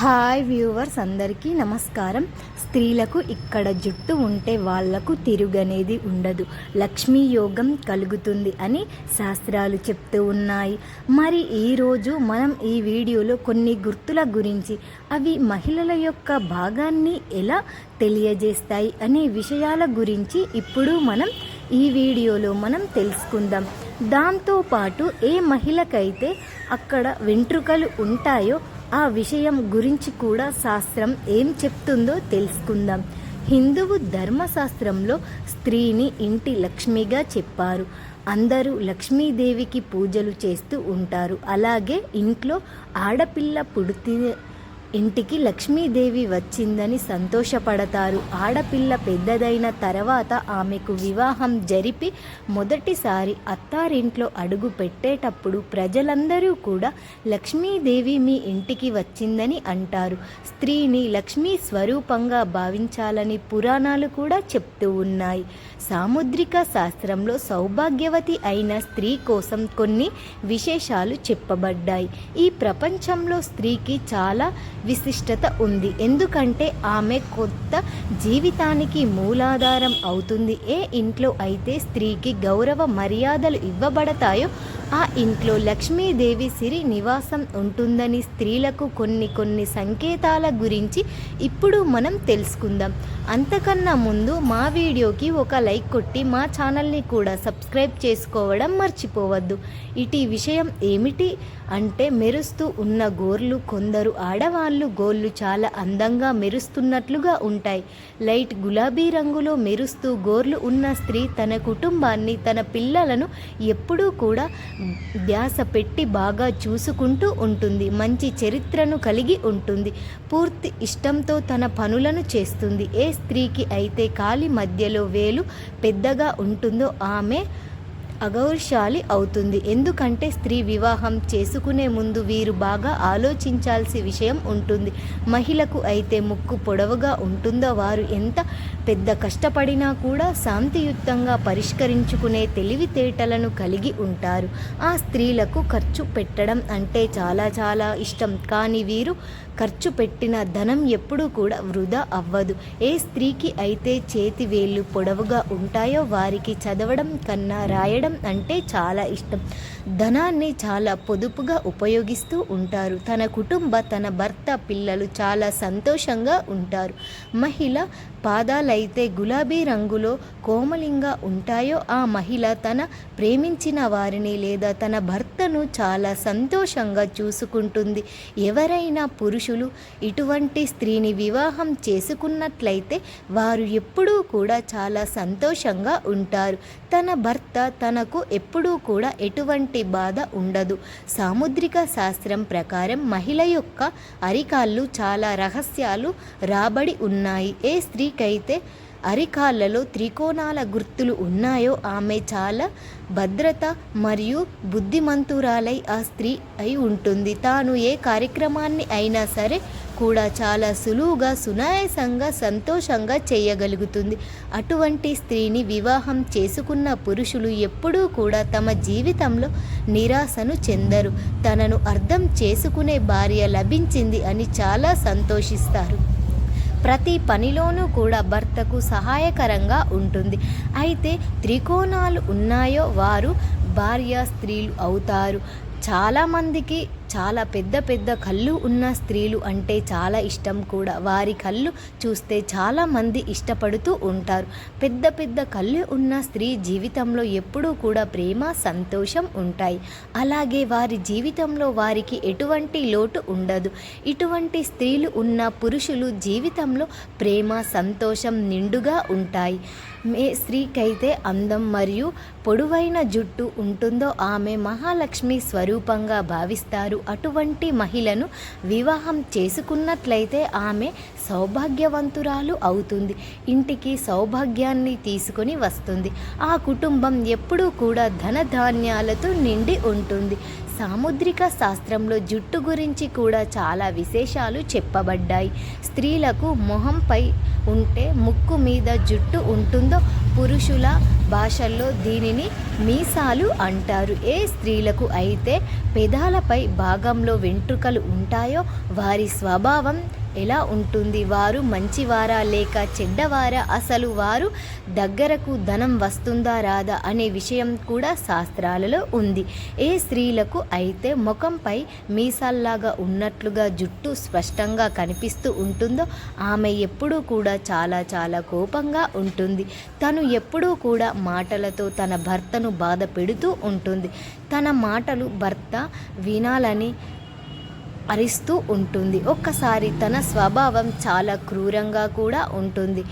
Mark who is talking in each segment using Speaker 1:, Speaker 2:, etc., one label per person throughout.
Speaker 1: Hi viewers అందరికీ నమస్కారం. స్త్రీలకు ఇక్కడ జుట్టు ఉంటే వాళ్ళకు తిరుగనేది ఉండదు. లక్ష్మీ యోగం కలుగుతుంది అని శాస్త్రాలు చెప్తూ ఉన్నాయి. మరి ఈరోజు మనం ఈ వీడియోలో కొన్ని గుర్తుల గురించి అవి మహిళల యొక్క భాగాన్ని ఎలా తెలియజేస్తాయి అనే విషయాల గురించి ఇప్పుడు మనం ఈ వీడియోలో మనం తెలుసుకుందాం. దాంతోపాటు ఏ మహిళకైతే అక్కడ వెంట్రుకలు ఉంటాయో ఆ విషయం గురించి కూడా శాస్త్రం ఏం చెప్తుందో తెలుసుకుందాం. హిందువు ధర్మశాస్త్రంలో స్త్రీని ఇంటి లక్ష్మిగా చెప్పారు. అందరూ లక్ష్మీదేవికి పూజలు చేస్తూ ఉంటారు. అలాగే ఇంట్లో ఆడపిల్ల పుడితే ఇంటికి లక్ష్మీదేవి వచ్చిందని సంతోషపడతారు. ఆడపిల్ల పెద్దదైన తర్వాత ఆమెకు వివాహం జరిపి మొదటిసారి అత్తారింట్లో అడుగు పెట్టేటప్పుడు ప్రజలందరూ కూడా లక్ష్మీదేవి మీ ఇంటికి వచ్చిందని అంటారు. స్త్రీని లక్ష్మీ స్వరూపంగా భావించాలని పురాణాలు కూడా చెప్తూ ఉన్నాయి. సాముద్రిక శాస్త్రంలో సౌభాగ్యవతి అయిన స్త్రీ కోసం కొన్ని విశేషాలు చెప్పబడ్డాయి. ఈ ప్రపంచంలో స్త్రీకి చాలా విశిష్టత ఉంది. ఎందుకంటే ఆమె కొత్త జీవితానికి మూలాధారం అవుతుంది. ఏ ఇంట్లో అయితే స్త్రీకి గౌరవ మర్యాదలు ఇవ్వబడతాయో ఆ ఇంట్లో లక్ష్మీదేవి సిరి నివాసం ఉంటుందని స్త్రీలకు కొన్ని కొన్ని సంకేతాల గురించి ఇప్పుడు మనం తెలుసుకుందాం. అంతకన్నా ముందు మా వీడియోకి ఒక లైక్ కొట్టి మా ఛానల్ని కూడా సబ్స్క్రైబ్ చేసుకోవడం మర్చిపోవద్దు. ఇటీ విషయం ఏమిటి అంటే మెరుస్తూ ఉన్న గోర్లు కొందరు ఆడవాళ్ళు గోర్లు చాలా అందంగా మెరుస్తున్నట్లుగా ఉంటాయి. లైట్ గులాబీ రంగులో మెరుస్తూ గోర్లు ఉన్న స్త్రీ తన కుటుంబాన్ని తన పిల్లలను ఎప్పుడూ కూడా ధ్యాస పెట్టి బాగా చూసుకుంటూ ఉంటుంది. మంచి చరిత్రను కలిగి ఉంటుంది. పూర్తి ఇష్టంతో తన పనులను చేస్తుంది. ఏ స్త్రీకి అయితే కాలి మధ్యలో వేలు పెద్దగా ఉంటుందో ఆమె అగౌరశాలి అవుతుంది. ఎందుకంటే స్త్రీ వివాహం చేసుకునే ముందు వీరు బాగా ఆలోచించాల్సి విషయం ఉంటుంది. మహిళకు అయితే ముక్కు పొడవుగా ఉంటుందో వారు ఎంత పెద్ద కష్టపడినా కూడా శాంతియుక్తంగా పరిష్కరించుకునే తెలివితేటలను కలిగి ఉంటారు. ఆ స్త్రీలకు ఖర్చు పెట్టడం అంటే చాలా చాలా ఇష్టం. కానీ వీరు ఖర్చు పెట్టిన ధనం ఎప్పుడూ కూడా వృధా అవ్వదు. ఏ స్త్రీకి అయితే చేతి వేళ్ళు పొడవుగా ఉంటాయో వారికి చదవడం కన్నా రాయడం అంటే చాలా ఇష్టం. ధనాన్ని చాలా పొదుపుగా ఉపయోగిస్తూ ఉంటారు. తన కుటుంబ తన భర్త పిల్లలు చాలా సంతోషంగా ఉంటారు. మహిళ పాదాలైతే గులాబీ రంగులో కోమలింగా ఉంటాయో ఆ మహిళ తన ప్రేమించిన వారిని లేదా తన భర్తను చాలా సంతోషంగా చూసుకుంటుంది. ఎవరైనా పురుషులు ఇటువంటి స్త్రీని వివాహం చేసుకున్నట్లయితే వారు ఎప్పుడూ కూడా చాలా సంతోషంగా ఉంటారు. తన భర్త తనకు ఎప్పుడూ కూడా ఎటువంటి బాధ ఉండదు. సాముద్రిక శాస్త్రం ప్రకారం మహిళ యొక్క అరికాళ్ళు చాలా రహస్యాలు రాబడి ఉన్నాయి. ఏ స్త్రీ స్త్రీకైతే అరికాళ్ళలో త్రికోణాల గుర్తులు ఉన్నాయో ఆమె చాలా భద్రత మరియు బుద్ధిమంతురాలై ఆ స్త్రీ అయి ఉంటుంది. తాను ఏ కార్యక్రమాన్ని అయినా సరే కూడా చాలా సులువుగా సునాయాసంగా సంతోషంగా చేయగలుగుతుంది. అటువంటి స్త్రీని వివాహం చేసుకున్న పురుషులు ఎప్పుడూ కూడా తమ జీవితంలో నిరాశను చెందరు. తనను అర్థం చేసుకునే భార్య లభించింది అని చాలా సంతోషిస్తారు. ప్రతి పనిలోనూ కూడా భర్తకు సహాయకరంగా ఉంటుంది. అయితే త్రికోణాలు ఉన్నాయో వారు భార్య స్త్రీలు అవుతారు. చాలామందికి చాలా పెద్ద పెద్ద కళ్ళు ఉన్న స్త్రీలు అంటే చాలా ఇష్టం కూడా. వారి కళ్ళు చూస్తే చాలామంది ఇష్టపడుతూ ఉంటారు. పెద్ద పెద్ద కళ్ళు ఉన్న స్త్రీ జీవితంలో ఎప్పుడూ కూడా ప్రేమ సంతోషం ఉంటాయి. అలాగే వారి జీవితంలో వారికి ఎటువంటి లోటు ఉండదు. ఇటువంటి స్త్రీలు ఉన్న పురుషులు జీవితంలో ప్రేమ సంతోషం నిండుగా ఉంటాయి. మే స్త్రీకైతే అందం మరియు పొడవైన జుట్టు ఉంటుందో ఆమె మహాలక్ష్మి స్వరూపంగా భావిస్తారు. అటువంటి మహిళను వివాహం చేసుకున్నట్లయితే ఆమె సౌభాగ్యవంతురాలు అవుతుంది. ఇంటికి సౌభాగ్యాన్ని తీసుకొని వస్తుంది. ఆ కుటుంబం ఎప్పుడూ కూడా ధనధాన్యాలతో నిండి ఉంటుంది. సాముద్రిక శాస్త్రంలో జుట్టు గురించి కూడా చాలా విశేషాలు చెప్పబడ్డాయి. స్త్రీలకు మొహంపై ఉంటే ముక్కు మీద జుట్టు ఉంటుందో పురుషుల భాషల్లో దీనిని మీసాలు అంటారు. ఏ స్త్రీలకు అయితే పెదాలపై భాగంలో వెంట్రుకలు ఉంటాయో వారి స్వభావం ఎలా ఉంటుంది? వారు మంచివారా లేక చెడ్డవారా? అసలు వారు దగ్గరకు ధనం వస్తుందా రాదా? అనే విషయం కూడా శాస్త్రాలలో ఉంది. ఏ స్త్రీలకు అయితే ముఖంపై మీసాల్లాగా ఉన్నట్లుగా జుట్టు స్పష్టంగా కనిపిస్తూ ఉంటుందో ఆమె ఎప్పుడూ కూడా చాలా చాలా కోపంగా ఉంటుంది. తను ఎప్పుడూ కూడా మాటలతో తన భర్తను బాధ పెడుతూ ఉంటుంది. తన మాటలు భర్త వినాలని అరిస్తూ ఉంటుంది. ఒక్కసారి తన స్వభావం చాలా క్రూరంగా కూడా ఉంటుంది.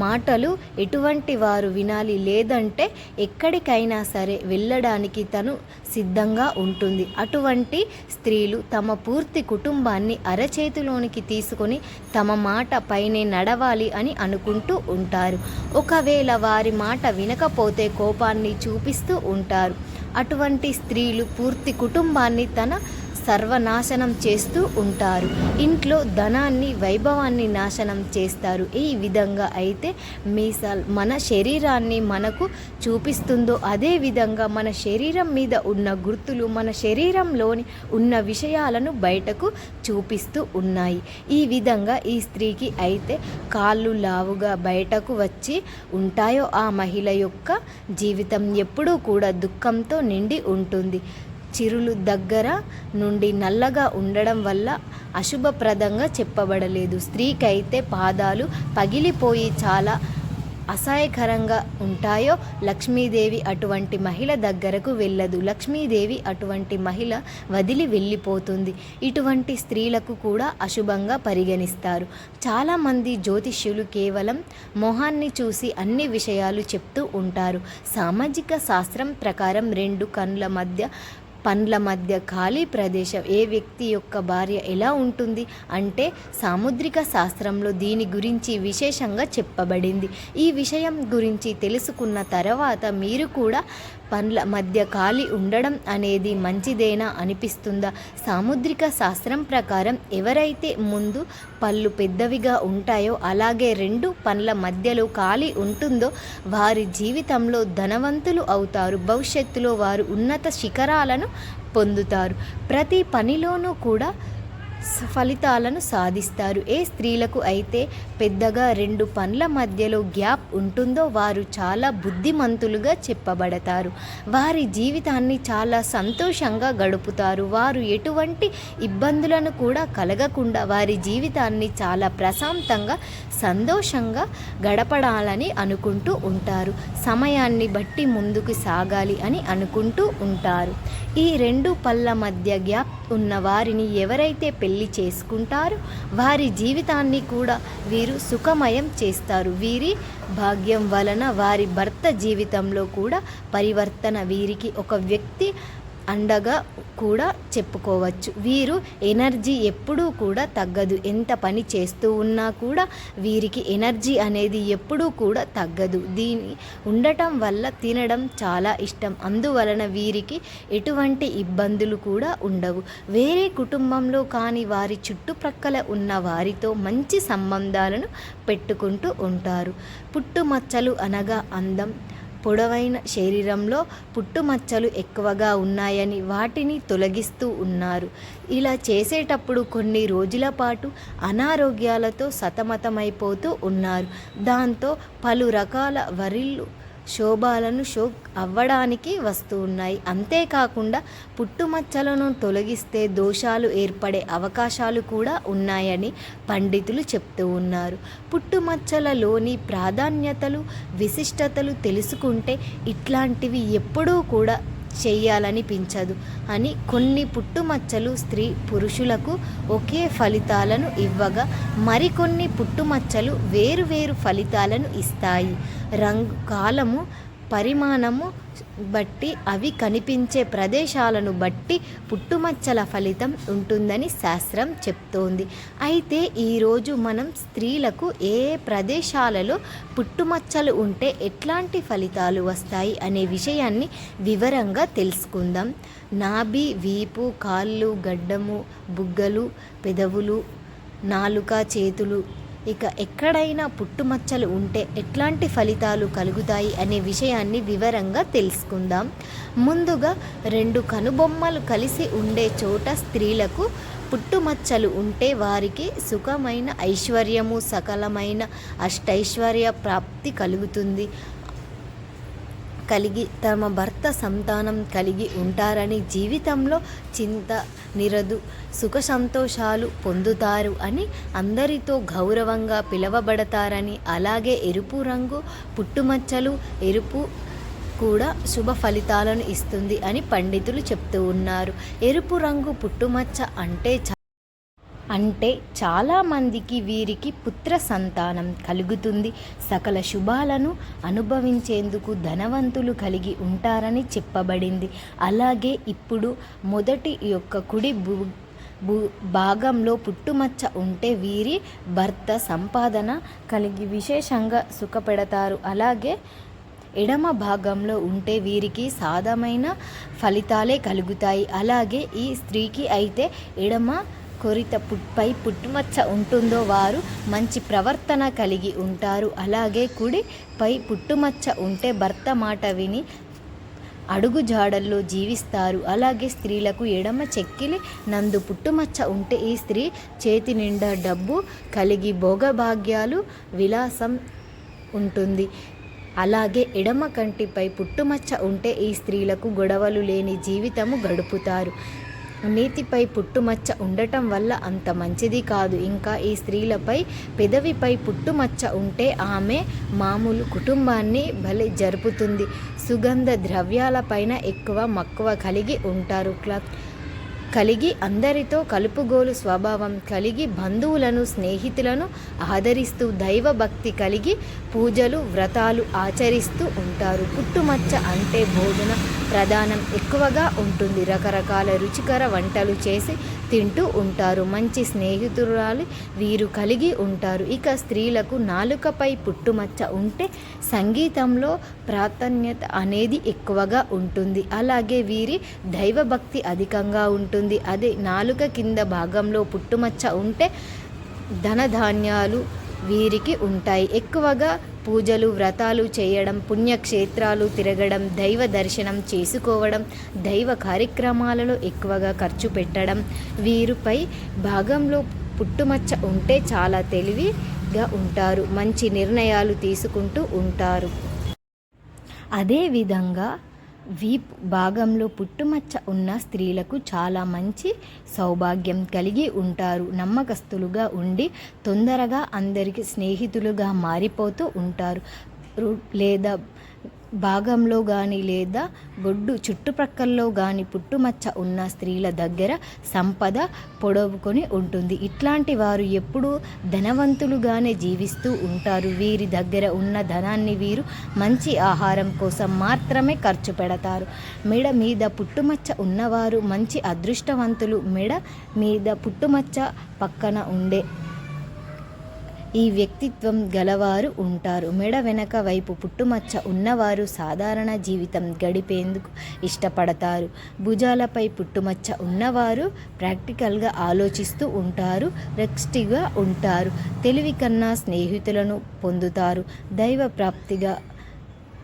Speaker 1: మాటలు ఎటువంటి వారు వినాలి లేదంటే ఎక్కడికైనా సరే వెళ్ళడానికి తను సిద్ధంగా ఉంటుంది. అటువంటి స్త్రీలు తమ పూర్తి కుటుంబాన్ని అరచేతిలోనికి తీసుకొని తమ మాట పైనే నడవాలి అని అనుకుంటూ ఉంటారు. ఒకవేళ వారి మాట వినకపోతే కోపాన్ని చూపిస్తూ ఉంటారు. అటువంటి స్త్రీలు పూర్తి కుటుంబాన్ని తన సర్వనాశనం చేస్తూ ఉంటారు. ఇంట్లో ధనాన్ని వైభవాన్ని నాశనం చేస్తారు. ఈ విధంగా అయితే మీసాల్ మన శరీరాన్ని మనకు చూపిస్తుందో అదే విధంగా మన శరీరం మీద ఉన్న గుర్తులు మన శరీరంలోని ఉన్న విషయాలను బయటకు చూపిస్తూ ఉన్నాయి. ఈ విధంగా ఈ స్త్రీకి అయితే కాళ్ళు లావుగా బయటకు వచ్చి ఉంటాయో ఆ మహిళ యొక్క జీవితం ఎప్పుడూ కూడా దుఃఖంతో నిండి ఉంటుంది. చిరులు దగ్గర నుండి నల్లగా ఉండడం వల్ల అశుభప్రదంగా చెప్పబడలేదు. స్త్రీకైతే పాదాలు పగిలిపోయి చాలా అసహాయకరంగా ఉంటాయో లక్ష్మీదేవి అటువంటి మహిళ దగ్గరకు వెళ్ళదు. లక్ష్మీదేవి అటువంటి మహిళ వదిలి వెళ్ళిపోతుంది. ఇటువంటి స్త్రీలకు కూడా అశుభంగా పరిగణిస్తారు. చాలామంది జ్యోతిష్యులు కేవలం మొహాన్ని చూసి అన్ని విషయాలు చెప్తూ ఉంటారు. సామాజిక శాస్త్రం ప్రకారం రెండు కన్నుల మధ్య పండ్ల మధ్య ఖాళీ ప్రదేశం. ఏ వ్యక్తి యొక్క భార్య ఎలా ఉంటుంది అంటే సాముద్రిక శాస్త్రంలో దీని గురించి విశేషంగా చెప్పబడింది. ఈ విషయం గురించి తెలుసుకున్న తర్వాత మీరు కూడా పండ్ల మధ్య ఖాళీ ఉండడం అనేది మంచిదేనా అనిపిస్తుందా? సాముద్రిక శాస్త్రం ప్రకారం ఎవరైతే ముందు పళ్ళు పెద్దవిగా ఉంటాయో అలాగే రెండు పండ్ల మధ్యలో ఖాళీ ఉంటుందో వారి జీవితంలో ధనవంతులు అవుతారు. భవిష్యత్తులో వారు ఉన్నత శిఖరాలను పొందుతారు. ప్రతి పనిలోనూ కూడా ఫలితాలను సాధిస్తారు. ఏ స్త్రీలకు అయితే పెద్దగా రెండు పండ్ల మధ్యలో గ్యాప్ ఉంటుందో వారు చాలా బుద్ధిమంతులుగా చెప్పబడతారు. వారి జీవితాన్ని చాలా సంతోషంగా గడుపుతారు. వారు ఎటువంటి ఇబ్బందులను కూడా కలగకుండా వారి జీవితాన్ని చాలా ప్రశాంతంగా సంతోషంగా గడపడాలని అనుకుంటూ ఉంటారు. సమయాన్ని బట్టి ముందుకు సాగాలి అని అనుకుంటూ ఉంటారు. ఈ రెండు పళ్ళ మధ్య గ్యాప్ ఉన్న వారిని ఎవరైతే పెళ్ళి చేసుకుంటారు. వారి జీవితాన్ని కూడా వీరు సుఖమయం చేస్తారు. వీరి భాగ్యం వలన వారి భర్త జీవితంలో కూడా పరివర్తన వీరికి ఒక వ్యక్తి అండగా కూడా చెప్పుకోవచ్చు. వీరు ఎనర్జీ ఎప్పుడూ కూడా తగ్గదు. ఎంత పని చేస్తూ ఉన్నా కూడా వీరికి ఎనర్జీ అనేది ఎప్పుడూ కూడా తగ్గదు. దీని ఉండటం వల్ల తినడం చాలా ఇష్టం. అందువలన వీరికి ఎటువంటి ఇబ్బందులు కూడా ఉండవు. వేరే కుటుంబంలో కానీ వారి చుట్టుప్రక్కల ఉన్న వారితో మంచి సంబంధాలను పెట్టుకుంటూ ఉంటారు. పుట్టుమచ్చలు అనగా అందం పొడవైన శరీరంలో పుట్టుమచ్చలు ఎక్కువగా ఉన్నాయని వాటిని తొలగిస్తూ ఉన్నారు. ఇలా చేసేటప్పుడు కొన్ని రోజుల పాటు అనారోగ్యాలతో సతమతమైపోతూ ఉన్నారు. దాంతో పలు రకాల వరిళ్ళు శోభాలను షో అవ్వడానికి వస్తూ ఉన్నాయి. అంతేకాకుండా పుట్టుమచ్చలను తొలగిస్తే దోషాలు ఏర్పడే అవకాశాలు కూడా ఉన్నాయని పండితులు చెప్తూ ఉన్నారు. పుట్టుమచ్చలలోని ప్రాధాన్యతలు విశిష్టతలు తెలుసుకుంటే ఇట్లాంటివి ఎప్పుడూ కూడా చెయ్యాలనిపించదు అని కొన్ని పుట్టుమచ్చలు స్త్రీ పురుషులకు ఒకే ఫలితాలను ఇవ్వగా మరికొన్ని పుట్టుమచ్చలు వేరువేరు ఫలితాలను ఇస్తాయి. రంగు కాలము పరిమాణము బట్టి అవి కనిపించే ప్రదేశాలను బట్టి పుట్టుమచ్చల ఫలితం ఉంటుందని శాస్త్రం చెప్తోంది. అయితే ఈరోజు మనం స్త్రీలకు ఏ ప్రదేశాలలో పుట్టుమచ్చలు ఉంటే ఎట్లాంటి ఫలితాలు వస్తాయి అనే విషయాన్ని వివరంగా తెలుసుకుందాం. నాభి వీపు కాళ్ళు గడ్డము బుగ్గలు పెదవులు నాలుక చేతులు ఇక ఎక్కడైనా పుట్టుమచ్చలు ఉంటే ఎట్లాంటి ఫలితాలు కలుగుతాయి అనే విషయాన్ని వివరంగా తెలుసుకుందాం. ముందుగా రెండు కనుబొమ్మలు కలిసి ఉండే చోట స్త్రీలకు పుట్టుమచ్చలు ఉంటే వారికి సుఖమైన ఐశ్వర్యము సకలమైన అష్టైశ్వర్య ప్రాప్తి కలుగుతుంది. కలిగి తమ భర్త సంతానం కలిగి ఉంటారని జీవితంలో చింత నిరదు సుఖ సంతోషాలు పొందుతారు అని అందరితో గౌరవంగా పిలవబడతారని అలాగే ఎరుపు రంగు పుట్టుమచ్చలు ఎరుపు కూడా శుభ ఫలితాలను ఇస్తుంది అని పండితులు చెప్తూ ఉన్నారు. ఎరుపు రంగు పుట్టుమచ్చ అంటే అంటే చాలామందికి వీరికి పుత్ర సంతానం కలుగుతుంది. సకల శుభాలను అనుభవించేందుకు ధనవంతులు కలిగి ఉంటారని చెప్పబడింది. అలాగే ఇప్పుడు మొదటి యొక్క కుడి భూ భూ భాగంలో పుట్టుమచ్చ ఉంటే వీరి భర్త సంపాదన కలిగి విశేషంగా సుఖపెడతారు. అలాగే ఎడమ భాగంలో ఉంటే వీరికి సాధమైన ఫలితాలే కలుగుతాయి. అలాగే ఈ స్త్రీకి అయితే ఎడమ కొరిత పుట్పై పుట్టుమచ్చ ఉంటుందో వారు మంచి ప్రవర్తన కలిగి ఉంటారు. అలాగే కుడిపై పుట్టుమచ్చ ఉంటే భర్త మాట విని అడుగు జాడల్లో జీవిస్తారు. అలాగే స్త్రీలకు ఎడమ చెక్కిలి నందు పుట్టుమచ్చ ఉంటే ఈ స్త్రీ చేతి నిండా డబ్బు కలిగి భోగభాగ్యాలు విలాసం ఉంటుంది. అలాగే ఎడమ కంటిపై పుట్టుమచ్చ ఉంటే ఈ స్త్రీలకు గొడవలు లేని జీవితము గడుపుతారు. నీతిపై పుట్టుమచ్చ ఉండటం వల్ల అంత మంచిది కాదు. ఇంకా ఈ స్త్రీలపై పెదవిపై పుట్టుమచ్చ ఉంటే ఆమె మామూలు కుటుంబాన్ని బలి జరుపుతుంది. సుగంధ ద్రవ్యాలపైన ఎక్కువ మక్కువ కలిగి ఉంటారు. క్లత్ కలిగి అందరితో కలుపుగోలు స్వభావం కలిగి బంధువులను స్నేహితులను ఆదరిస్తూ దైవభక్తి కలిగి పూజలు వ్రతాలు ఆచరిస్తూ ఉంటారు. పుట్టుమచ్చ అంటే భోజనం. ప్రధానం ఎక్కువగా ఉంటుంది. రకరకాల రుచికర వంటలు చేసి తింటూ ఉంటారు. మంచి స్నేహితురాలు వీరు కలిగి ఉంటారు. ఇక స్త్రీలకు నాలుకపై పుట్టుమచ్చ ఉంటే సంగీతంలో ప్రాధాన్యత అనేది ఎక్కువగా ఉంటుంది. అలాగే వీరి దైవభక్తి అధికంగా ఉంటుంది. అదే నాలుక కింద భాగంలో పుట్టుమచ్చ ఉంటే ధనధాన్యాలు వీరికి ఉంటాయి. ఎక్కువగా పూజలు వ్రతాలు చేయడం పుణ్యక్షేత్రాలు తిరగడం దైవ దర్శనం చేసుకోవడం దైవ కార్యక్రమాలలో ఎక్కువగా ఖర్చు పెట్టడం. వీరిపై భాగంలో పుట్టుమచ్చ ఉంటే చాలా తెలివిగా ఉంటారు. మంచి నిర్ణయాలు తీసుకుంటూ ఉంటారు. అదేవిధంగా వీప్ భాగంలో పుట్టుమచ్చ ఉన్న స్త్రీలకు చాలా మంచి సౌభాగ్యం కలిగి ఉంటారు. నమ్మకస్తులుగా ఉండి తొందరగా అందరికీ స్నేహితులుగా మారిపోతూ ఉంటారు. లేదా భాగంలో కానీ లేదా బొడ్డు చుట్టుప్రక్కల్లో కానీ పుట్టుమచ్చ ఉన్న స్త్రీల దగ్గర సంపద పొడవుకొని ఉంటుంది. ఇట్లాంటి వారు ఎప్పుడూ ధనవంతులుగానే జీవిస్తూ ఉంటారు. వీరి దగ్గర ఉన్న ధనాన్ని వీరు మంచి ఆహారం కోసం మాత్రమే ఖర్చు పెడతారు. మెడ మీద పుట్టుమచ్చ ఉన్నవారు మంచి అదృష్టవంతులు. మెడ మీద పుట్టుమచ్చ పక్కన ఉండే ఈ వ్యక్తిత్వం గలవారు ఉంటారు. మెడ వెనక వైపు పుట్టుమచ్చ ఉన్నవారు సాధారణ జీవితం గడిపేందుకు ఇష్టపడతారు. భుజాలపై పుట్టుమచ్చ ఉన్నవారు ప్రాక్టికల్గా ఆలోచిస్తూ ఉంటారు రెక్స్టిగా ఉంటారు తెలివి కన్నా స్నేహితులను పొందుతారు దైవ ప్రాప్తిగా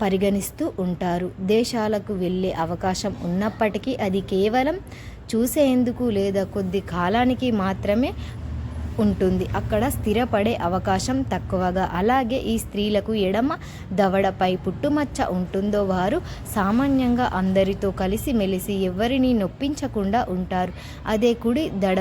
Speaker 1: పరిగణిస్తూ ఉంటారు. దేశాలకు వెళ్ళే అవకాశం ఉన్నప్పటికీ అది కేవలం చూసేందుకు లేదా కొద్ది కాలానికి మాత్రమే ఉంటుంది. అక్కడ స్థిరపడే అవకాశం తక్కువగా. అలాగే ఈ స్త్రీలకు ఎడమ దవడపై పుట్టుమచ్చ ఉంటుందో వారు సామాన్యంగా అందరితో కలిసిమెలిసి ఎవరిని నొప్పించకుండా ఉంటారు. అదే కుడి దడ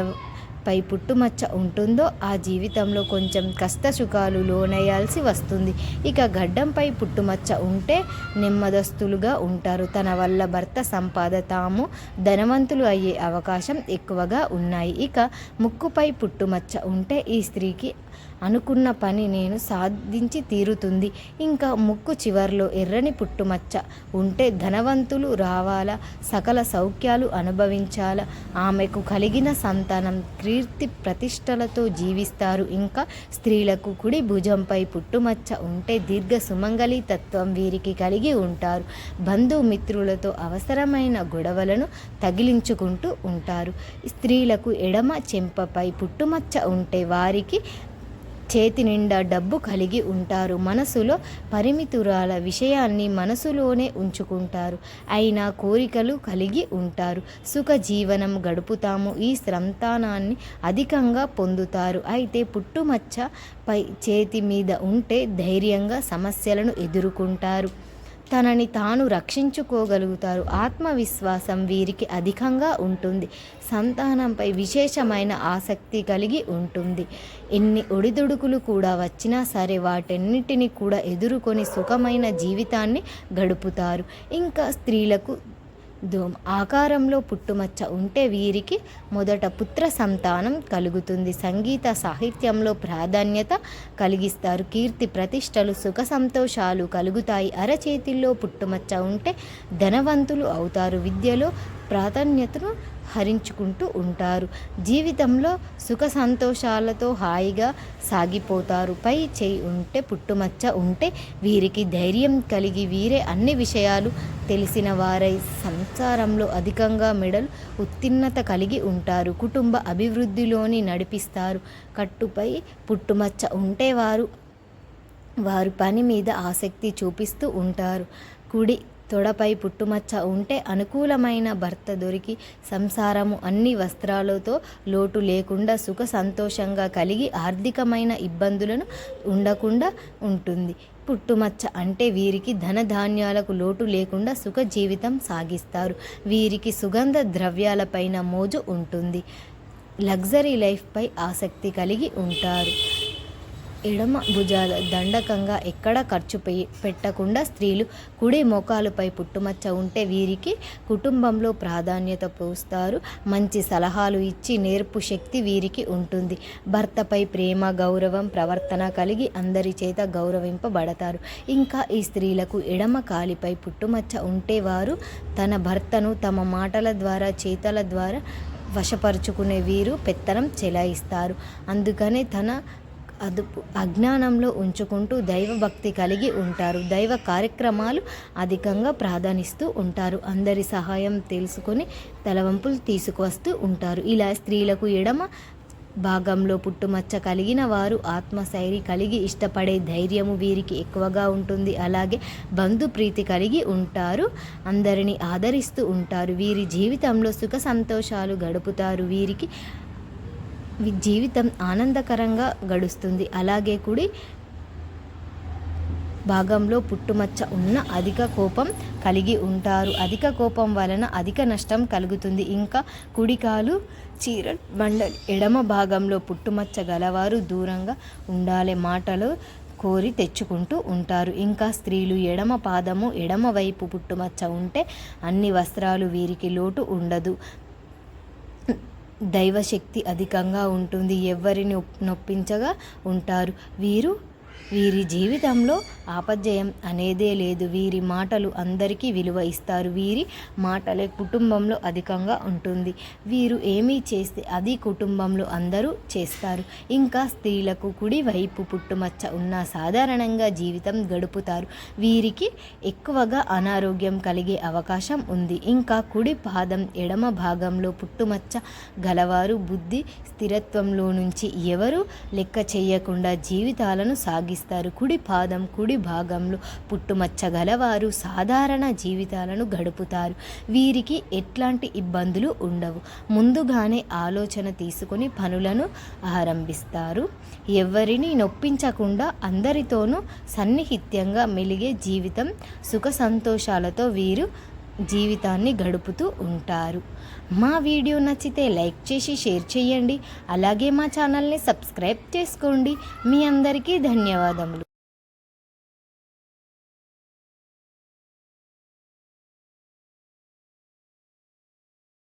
Speaker 1: పై పుట్టుమచ్చ ఉంటుందో ఆ జీవితంలో కొంచెం కష్టసుఖాలు లోనయ్యాల్సి వస్తుంది. ఇక గడ్డంపై పుట్టుమచ్చ ఉంటే నెమ్మదస్తులుగా ఉంటారు. తన వల్ల భర్త సంపాద తాము ధనవంతులు అయ్యే అవకాశం ఎక్కువగా ఉన్నాయి. ఇక ముక్కుపై పుట్టుమచ్చ ఉంటే ఈ స్త్రీకి అనుకున్న పని నేను సాధించి తీరుతుంది. ఇంకా ముక్కు చివర్లో ఎర్రని పుట్టుమచ్చ ఉంటే ధనవంతులు రావాలా? సకల సౌఖ్యాలు అనుభవించాలా? ఆమెకు కలిగిన సంతానం కీర్తి ప్రతిష్టలతో జీవిస్తారు. ఇంకా స్త్రీలకు కుడి భుజంపై పుట్టుమచ్చ ఉంటే దీర్ఘ సుమంగళి తత్వం వీరికి కలిగి ఉంటారు. బంధుమిత్రులతో అవసరమైన గొడవలను తగిలించుకుంటూ ఉంటారు. స్త్రీలకు ఎడమ చెంపపై పుట్టుమచ్చ ఉంటే వారికి చేతి నిండా డబ్బు కలిగి ఉంటారు. మనసులో పరిమితురాల విషయాన్ని మనసులోనే ఉంచుకుంటారు. అయినా కోరికలు కలిగి ఉంటారు. సుఖ జీవనం గడుపుతాము. ఈ సంతానాన్ని అధికంగా పొందుతారు. అయితే పుట్టుమచ్చ పై చేతి మీద ఉంటే ధైర్యంగా సమస్యలను ఎదుర్కొంటారు. తనని తాను రక్షించుకోగలుగుతారు. ఆత్మవిశ్వాసం వీరికి అధికంగా ఉంటుంది. సంతానంపై విశేషమైన ఆసక్తి కలిగి ఉంటుంది. ఎన్ని ఒడిదుడుకులు కూడా వచ్చినా సరే వాటన్నిటిని కూడా ఎదుర్కొని సుఖమైన జీవితాన్ని గడుపుతారు. ఇంకా స్త్రీలకు ధూమ్. ఆకారంలో పుట్టుమచ్చ ఉంటే వీరికి మొదట పుత్ర సంతానం కలుగుతుంది. సంగీత సాహిత్యంలో ప్రాధాన్యత కలిగిస్తారు. కీర్తి ప్రతిష్టలు సుఖ సంతోషాలు కలుగుతాయి. అరచేతిల్లో పుట్టుమచ్చ ఉంటే ధనవంతులు అవుతారు. విద్యలో ప్రాధాన్యతను హరించుకుంటూ ఉంటారు. జీవితంలో సుఖ సంతోషాలతో హాయిగా సాగిపోతారు. పై చేయి ఉంటే పుట్టుమచ్చ ఉంటే వీరికి ధైర్యం కలిగి వీరే అన్ని విషయాలు తెలిసిన వారై సంసారంలో అధికంగా మెడలు ఉత్తీర్ణత కలిగి ఉంటారు. కుటుంబ అభివృద్ధిలోని నడిపిస్తారు. కట్టుపై పుట్టుమచ్చ ఉంటే వారు వారు పని మీద ఆసక్తి చూపిస్తూ ఉంటారు. కుడి తొడపై పుట్టుమచ్చ ఉంటే అనుకూలమైన భర్త దొరికి సంసారము అన్ని వస్త్రాలతో లోటు లేకుండా సుఖ సంతోషంగా కలిగి ఆర్థికమైన ఇబ్బందులను ఉండకుండా ఉంటుంది. పుట్టుమచ్చ అంటే వీరికి ధనధాన్యాలకు లోటు లేకుండా సుఖ జీవితం సాగిస్తారు. వీరికి సుగంధ ద్రవ్యాలపైన మోజు ఉంటుంది. లగ్జరీ లైఫ్పై ఆసక్తి కలిగి ఉంటారు. ఎడమ భుజాల దండకంగా ఎక్కడ ఖర్చు పెట్టకుండా స్త్రీలు కుడి మోకాలుపై పుట్టుమచ్చ ఉంటే వీరికి కుటుంబంలో ప్రాధాన్యత పోస్తారు. మంచి సలహాలు ఇచ్చి నేర్పు శక్తి వీరికి ఉంటుంది. భర్తపై ప్రేమ గౌరవం ప్రవర్తన కలిగి అందరి చేత గౌరవింపబడతారు. ఇంకా ఈ స్త్రీలకు ఎడమ కాలిపై పుట్టుమచ్చ ఉంటే వారు తన భర్తను తమ మాటల ద్వారా చేతల ద్వారా వశపరుచుకునే వీరు పెత్తనం చెలాయిస్తారు. అందుకనే తన అదుపు అజ్ఞానంలో ఉంచుకుంటూ దైవభక్తి కలిగి ఉంటారు. దైవ కార్యక్రమాలు అధికంగా ప్రాధాన్యస్తూ ఉంటారు. అందరి సహాయం తెలుసుకొని తలవంపులు తీసుకువస్తూ ఉంటారు. ఇలా స్త్రీలకు ఎడమ భాగంలో పుట్టుమచ్చ కలిగిన వారు ఆత్మశైలి కలిగి ఇష్టపడే ధైర్యము వీరికి ఎక్కువగా ఉంటుంది. అలాగే బంధుప్రీతి కలిగి ఉంటారు. అందరినీ ఆదరిస్తూ ఉంటారు. వీరి జీవితంలో సుఖ సంతోషాలు గడుపుతారు. వీరికి జీవితం ఆనందకరంగా గడుస్తుంది. అలాగే కుడి భాగంలో పుట్టుమచ్చ ఉన్న అధిక కోపం కలిగి ఉంటారు. అధిక కోపం వలన అధిక నష్టం కలుగుతుంది. ఇంకా కుడికాలు చీర మండలి ఎడమ భాగంలో పుట్టుమచ్చ గలవారు దూరంగా ఉండాలి మాటలు కోరి తెచ్చుకుంటూ ఉంటారు. ఇంకా స్త్రీలు ఎడమ పాదము ఎడమ వైపు పుట్టుమచ్చ ఉంటే అన్ని వస్త్రాలు వీరికి లోటు ఉండదు. దైవశక్తి అధికంగా ఉంటుంది. ఎవరిని నొప్పించగా ఉంటారు. వీరు వీరి జీవితంలో ఆపజయం అనేదే లేదు. వీరి మాటలు అందరికీ విలువ ఇస్తారు. వీరి మాటలే కుటుంబంలో అధికంగా ఉంటుంది. వీరు ఏమీ చేస్తే అది కుటుంబంలో అందరూ చేస్తారు. ఇంకా స్త్రీలకు కుడి వైపు పుట్టుమచ్చ ఉన్న సాధారణంగా జీవితం గడుపుతారు. వీరికి ఎక్కువగా అనారోగ్యం కలిగే అవకాశం ఉంది. ఇంకా కుడి పాదం ఎడమ భాగంలో పుట్టుమచ్చ గలవారు బుద్ధి స్థిరత్వంలో నుంచి ఎవరు లెక్క చేయకుండా జీవితాలను సాగి సాగిస్తారు. కుడి పాదం కుడి భాగంలో పుట్టుమచ్చ గలవారు సాధారణ జీవితాలను గడుపుతారు. వీరికి ఎట్లాంటి ఇబ్బందులు ఉండవు. ముందుగానే ఆలోచన తీసుకొని పనులను ఆరంభిస్తారు. ఎవరిని నొప్పించకుండా అందరితోనూ సన్నిహిత్యంగా మెలిగే జీవితం సుఖ సంతోషాలతో వీరు జీవితాన్ని గడుపుతూ ఉంటారు. మా వీడియో నచ్చితే లైక్ చేసి షేర్ చేయండి. అలాగే మా ఛానల్ని సబ్స్క్రైబ్ చేసుకోండి. మీ అందరికీ ధన్యవాదములు.